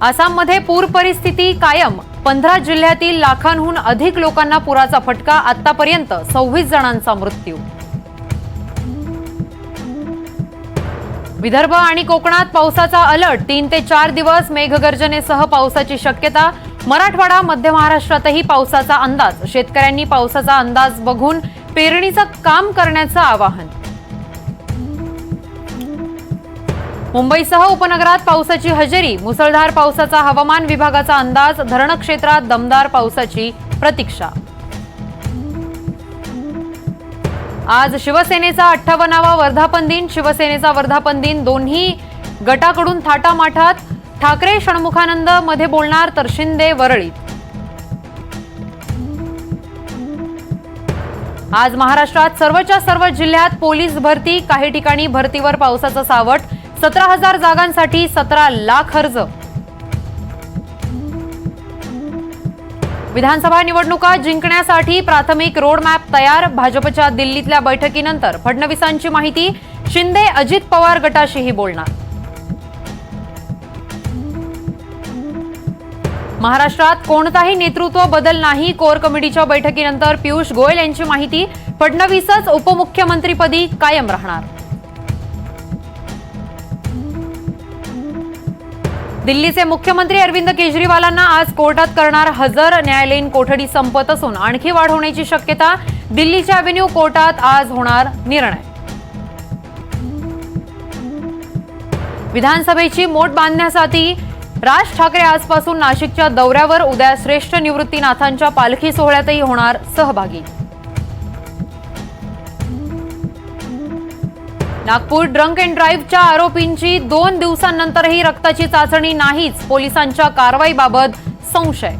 आसाममध्ये पूर परिस्थिती कायम. पंधरा जिल्ह्यातील लाखांहून अधिक लोकांना पुराचा फटका आतापर्यंत सव्वीस जणांचा मृत्यू. विदर्भ आणि कोकणात पावसाचा अलर्ट. तीन ते चार दिवस मेघगर्जनेसह पावसाची शक्यता. मराठवाडा मध्य महाराष्ट्रातही पावसाचा अंदाज. शेतकऱ्यांनी पावसाचा अंदाज बघून पेरणीचं काम करण्याचं आवाहन. मुंबईसह उपनगरात पावसाची हजेरी. मुसळधार पावसाचा हवामान विभागाचा अंदाज धरण क्षेत्रात दमदार पावसाची प्रतीक्षा. आज शिवसेनेचा अठ्ठावन्नावा वर्धापन दिन. शिवसेनेचा वर्धापन दिन दोन्ही गटाकडून थाटामाठात. ठाकरे षण्मुखानंदमध्ये बोलणार तर शिंदे वरळीत. आज महाराष्ट्रात सर्वच्या सर्व जिल्ह्यात पोलीस भरती. काही ठिकाणी भरतीवर पावसाचं सावट. सतरा हजार जागांसाठी सतरा लाख अर्ज. विधानसभा निवडणुका जिंकण्यासाठी प्राथमिक रोडमॅप तयार भाजपच्या दिल्लीतल्या बैठकीनंतर फडणवीसांची माहिती शिंदे अजित पवार गटाशीही बोलणार. महाराष्ट्रात कोणताही नेतृत्व बदल नाही कोर कमिटीच्या बैठकीनंतर पियुष गोयल यांची माहिती फडणवीसच उपमुख्यमंत्रीपदी कायम राहणार. दिल्लीचे मुख्यमंत्री अरविंद केजरीवालांना आज कोर्टात करणार हजर न्यायालयीन कोठडी संपत असून आणखी वाढ होण्याची शक्यता दिल्लीच्या अव्हेन्यू कोर्टात आज होणार निर्णय. विधानसभेची मोट बांधण्यासाठी राज ठाकरे आजपासून नाशिकच्या दौऱ्यावर उद्या श्रेष्ठ निवृत्तीनाथांच्या पालखी सोहळ्यातही होणार सहभागी. नागपूर ड्रंक अँड ड्राईव्हच्या आरोपींची दोन दिवसांनंतरही रक्ताची चाचणी नाहीच पोलिसांच्या कारवाईबाबत संशय.